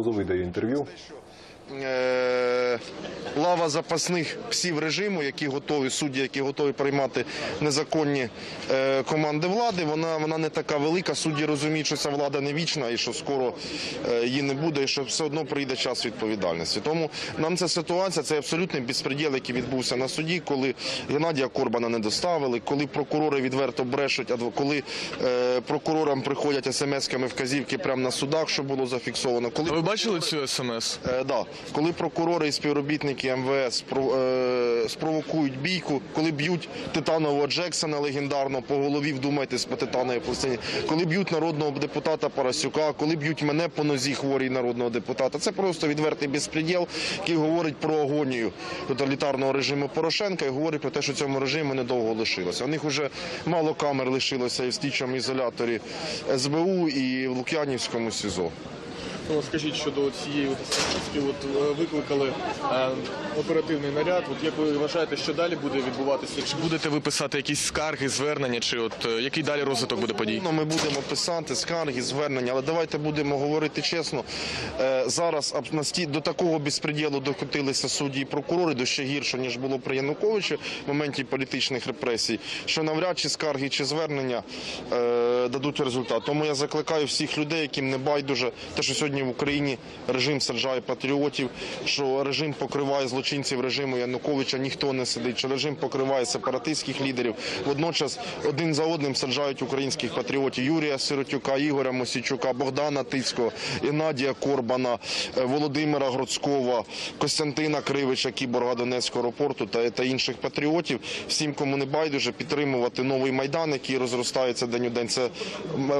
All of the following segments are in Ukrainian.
Лозовий дає інтерв'ю. Е, лава запасних псів режиму, які готові, судді, які готові приймати незаконні е, команди влади. Вона, вона не така велика. Судді розуміють, що ця влада не вічна і що скоро е, її не буде, і що все одно прийде час відповідальності. Тому нам ця ситуація це абсолютний безпреділ, який відбувся на суді, коли Геннадія Корбана не доставили, коли прокурори відверто брешуть, коли прокурорам приходять смс-ками вказівки прямо на судах, що було зафіксовано. Коли ви бачили цю смс? Е, да. Коли прокурори і співробітники МВС е, спровокують бійку, коли б'ють титанового Джексона легендарно по голові, вдумайтесь по титановій пластині, коли б'ють народного депутата Парасюка, коли б'ють мене по нозі хворій народного депутата, це просто відвертий безпреділ, який говорить про агонію тоталітарного режиму Порошенка і говорить про те, що цьому режиму недовго лишилося. У них вже мало камер лишилося і в слідчому ізоляторі СБУ і в Лук'янівському СІЗО. Скажіть щодо цієї от от е, викликали е, оперативний наряд. От як ви вважаєте, що далі буде відбуватися? Чи будете ви писати якісь скарги, звернення, чи от е, який далі розвиток буде подій? Ну, ми будемо писати скарги, звернення, але давайте будемо говорити чесно. Зараз до такого безпреділу докотилися судді і прокурори, до ще гірше, ніж було при Януковичі в моменті політичних репресій, що навряд чи скарги чи звернення дадуть результат. Тому я закликаю всіх людей, яким не байдуже, те, що сьогодні в Україні режим саджає патріотів, що режим покриває злочинців режиму Януковича, ніхто не сидить, що режим покриває сепаратистських лідерів. Водночас один за одним саджають українських патріотів Юрія Сиротюка, Ігоря Мосійчука, Богдана Тицького, Геннадія Корбана, е, Володимира Гроцького, Костянтина Кривича, кіборга Донецького аеропорту та, та інших патріотів. Всім, кому не байдуже, підтримувати новий майдан, який розростається день у день. Це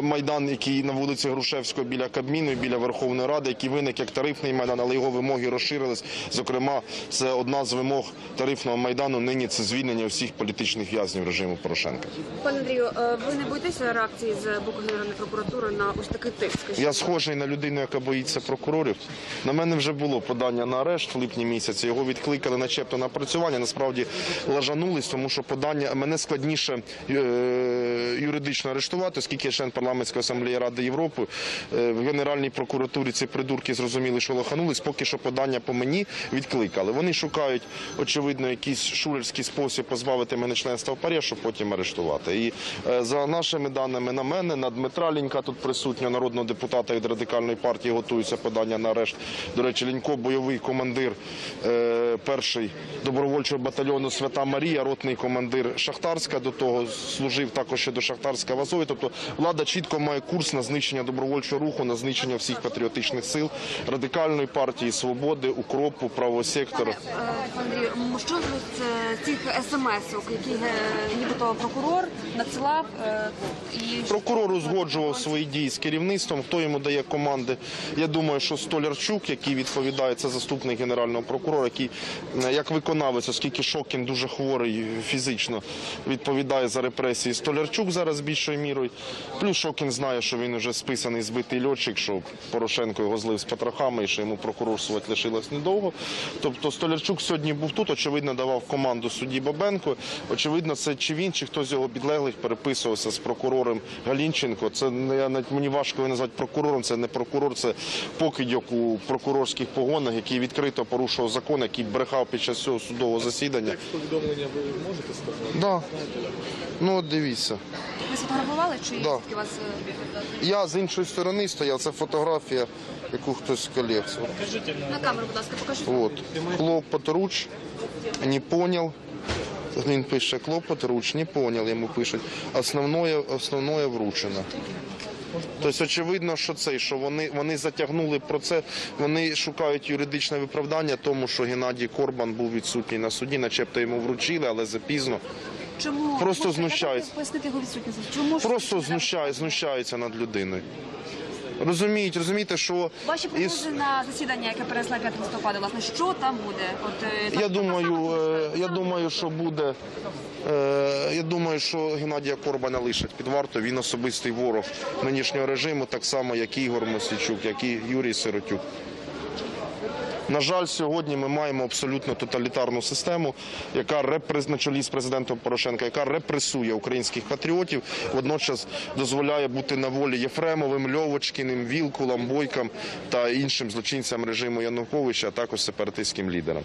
майдан, який на вулиці Грушевського біля Кабміну, і біля Верховної Ради, який виник як тарифний майдан, але його вимоги розширились. Зокрема, це одна з вимог тарифного майдану. Нині це звільнення всіх політичних в'язнів режиму Порошенка. Пане Андрію, е, ви не боїтеся реакції з боку Генеральної прокуратури на ось такий тиск? Я схожий на людину, яка боїться прокурорів. На мене вже було подання на арешт в липні місяці. Його відкликали начебто на працювання. Насправді лажанулись, тому що подання мене складніше е, юридично арештувати, оскільки я член парламентської асамблеї Ради Європи. Е, В Генеральній прокуратурі ці придурки зрозуміли, що лоханулись. Поки що подання по мені відкликали. Вони шукають, очевидно, якийсь шулерський спосіб позбавити мене членства в парі, щоб потім арештувати. І е, за нашими даними на мене, на Дмитра Лінька тут присутнього народного депутата від радикальної партії готується подання на арешт. До речі, Лінько бойовий командир е, перший добровольчого батальйону Свята Марія, ротний командир Шахтарська. До того служив також ще до Шахтарська в Азові. Тобто влада чітко має курс на знищення добровольчого руху, на знищення всіх патріотичних сил радикальної партії, свободи, укропу, правого сектора. Е, Пане Андрію, що з е, цих смс-ок, які е, нібито прокурор надсилав і Прокурор узгоджував свої дії з керівництвом, хто йому дає команди. Я думаю, що Столярчук, який відповідає, це заступник генерального прокурора, який як виконавець, оскільки Шокін дуже хворий фізично, відповідає за репресії. Столярчук зараз більшою мірою. Плюс Шокін знає, що він вже списаний збитий льотчик, що Порошенко його злив з потрохами і що йому прокурорствувати лишилось недовго. Тобто Столярчук сьогодні був тут, очевидно, давав команду судді Бабенко. Очевидно, це чи він, чи хтось з його підлеглих переписувався з прокурором Галінченко. Це я навіть мені важко його назвати прокурором. Це не прокурор, це покидьок у прокурорських погонах, який відкрито порушував закон, який брехав під час цього судового засідання. Повідомлення ви можете сказати? Да. Ну от дивіться. ви сфотографували чи Да. тільки вас е, Я з іншої сторони стояв. Це фотографія, яку хтось з колег. на камеру, будь ласка, покажіть. Вот. Клопот руч, не понял. Він пише клопот руч, не понял, йому пишуть. Основное, основное вручено. Тобто, очевидно, що це, що вони, вони затягнули про це, вони шукають юридичне виправдання тому, що Геннадій Корбан був відсутній на суді, начебто йому вручили, але запізно. Чому Просто Можете знущаються. пояснити його відсутність? Чому Просто знущаються над людиною. Розуміють, розумієте, що ваші із- і... на засідання, яке перенесли 5 листопада, власне, що там буде? От е, там Я думаю, е, я думаю, що буде. е, Я думаю, що Геннадія Корбана лишать під вартою. Він особистий ворог нинішнього режиму, так само, як Ігор Мосічук, як і Юрій Сиротюк. На жаль, сьогодні ми маємо абсолютно тоталітарну систему, яка репрес... на чолі з президентом Порошенка, яка репресує українських патріотів, водночас дозволяє бути на волі Єфремовим, Льовочкіним, Вілкулам, Бойкам та іншим злочинцям режиму Януковича, а також сепаратистським лідерам.